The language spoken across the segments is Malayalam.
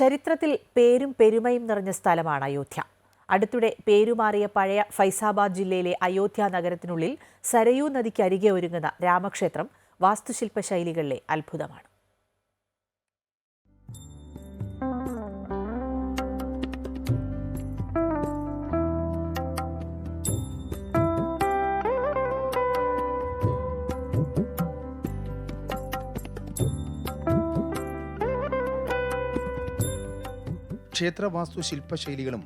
ചരിത്രത്തിൽ പേരും പെരുമയും നിറഞ്ഞ സ്ഥലമാണ് അയോധ്യ. അടുത്തിടെ പേരുമാറിയ പഴയ ഫൈസാബാദ് ജില്ലയിലെ അയോധ്യ നഗരത്തിനുള്ളിൽ സരയൂ നദിക്ക് അരികെ ഒരുങ്ങുന്ന രാമക്ഷേത്രം വാസ്തുശില്പ ശൈലികളിലെ അത്ഭുതമാണ്. ക്ഷേത്രവാസ്തു ശില്പശൈലികളും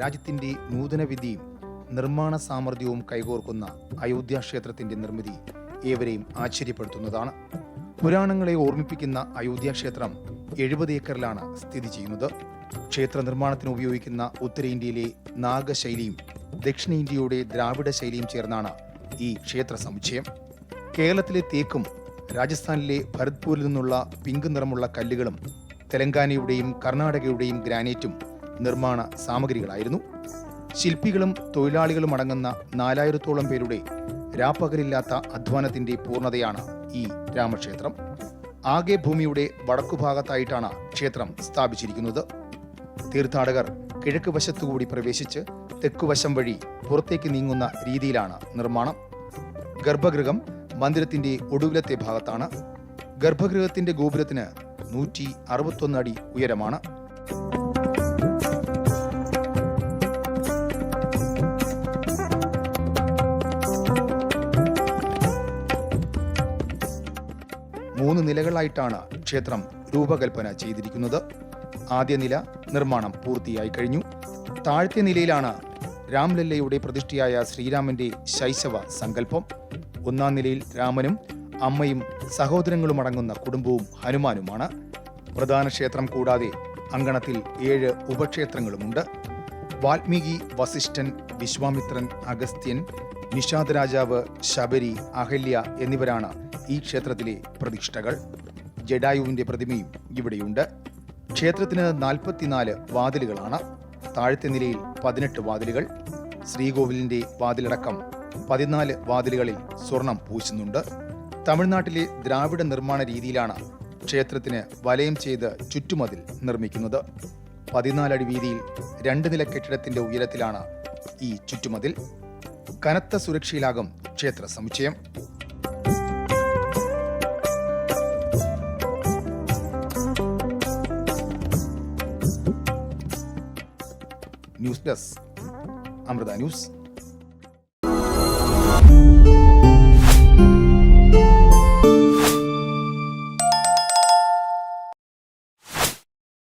രാജ്യത്തിന്റെ നൂതന വിധിയും നിർമ്മാണ സാമർഥ്യവും കൈകോർക്കുന്ന അയോധ്യ ക്ഷേത്രത്തിന്റെ നിർമ്മിതി ഏവരെയും ആശ്ചര്യപ്പെടുത്തുന്നതാണ്. പുരാണങ്ങളെ ഓർമ്മിപ്പിക്കുന്ന അയോധ്യ ക്ഷേത്രം എഴുപത് ഏക്കറിലാണ് സ്ഥിതി ചെയ്യുന്നത്. ക്ഷേത്ര നിർമ്മാണത്തിന് ഉപയോഗിക്കുന്ന ഉത്തരേന്ത്യയിലെ നാഗശൈലിയും ദക്ഷിണേന്ത്യയുടെ ദ്രാവിഡ ശൈലിയും ചേർന്നാണ് ഈ ക്ഷേത്ര സമുച്ചയം. കേരളത്തിലെ തേക്കും രാജസ്ഥാനിലെ ഭരത്പൂരിൽ നിന്നുള്ള പിങ്ക് നിറമുള്ള കല്ലുകളും തെലങ്കാനയുടെയും കർണാടകയുടെയും ഗ്രാനൈറ്റും നിർമ്മാണ സാമഗ്രികളായിരുന്നു. ശില്പികളും തൊഴിലാളികളും അടങ്ങുന്ന നാലായിരത്തോളം പേരുടെ രാപ്പകലില്ലാത്ത അധ്വാനത്തിന്റെ പൂർണതയാണ് ഈ രാമക്ഷേത്രം. ആകെ ഭൂമിയുടെ വടക്കുഭാഗത്തായിട്ടാണ് ക്ഷേത്രം സ്ഥാപിച്ചിരിക്കുന്നത്. തീർത്ഥാടകർ കിഴക്ക് വശത്തുകൂടി പ്രവേശിച്ച് തെക്കുവശം വഴി പുറത്തേക്ക് നീങ്ങുന്ന രീതിയിലാണ് നിർമ്മാണം. ഗർഭഗൃഹം മന്ദിരത്തിന്റെ ഒടുവിലത്തെ ഭാഗത്താണ്. ഗർഭഗൃഹത്തിന്റെ ഗോപുരത്തിന് നൂറ്റി അറുപത്തൊന്ന് അടി ഉയരമാണ്. മൂന്ന് നിലകളായിട്ടാണ് ക്ഷേത്രം രൂപകൽപ്പന ചെയ്തിരിക്കുന്നത്. ആദ്യ നില നിർമ്മാണം പൂർത്തിയായി കഴിഞ്ഞു. താഴത്തെ നിലയിലാണ് രാംലല്ലയുടെ പ്രതിഷ്ഠയായ ശ്രീരാമന്റെ ശൈശവ സങ്കല്പം. ഒന്നാം നിലയിൽ രാമനും അമ്മയും സഹോദരങ്ങളും അടങ്ങുന്ന കുടുംബവും ഹനുമാനുമാണ്. പ്രധാന ക്ഷേത്രം കൂടാതെ അങ്കണത്തിൽ ഏഴ് ഉപക്ഷേത്രങ്ങളുമുണ്ട്. വാൽമീകി വസിഷ്ഠൻ വിശ്വാമിത്രൻ അഗസ്ത്യൻ നിഷാദ് രാജാവ് ശബരി അഹല്യ എന്നിവരാണ് ഈ ക്ഷേത്രത്തിലെ പ്രതിഷ്ഠകൾ. ജഡായുവിന്റെ പ്രതിമയും ഇവിടെയുണ്ട്. ക്ഷേത്രത്തിന് നാൽപ്പത്തിനാല് വാതിലുകളാണ്. താഴത്തെ നിലയിൽ പതിനെട്ട് വാതിലുകൾ. ശ്രീകോവിലിന്റെ വാതിലടക്കം പതിനാല് വാതിലുകളിൽ സ്വർണം പൂശുന്നുണ്ട്. തമിഴ്നാട്ടിലെ ദ്രാവിഡ നിർമ്മാണ രീതിയിലാണ് ക്ഷേത്രത്തിന് വലയം ചെയ്ത് ചുറ്റുമതിൽ നിർമ്മിക്കുന്നത്. പതിനാലടി വീതിയിൽ രണ്ട് നില കെട്ടിടത്തിന്റെ ഉയരത്തിലാണ് ഈ ചുറ്റുമതിൽ. കനത്ത സുരക്ഷയിലാകും ക്ഷേത്ര സമുച്ചയം. News desk Amrita news.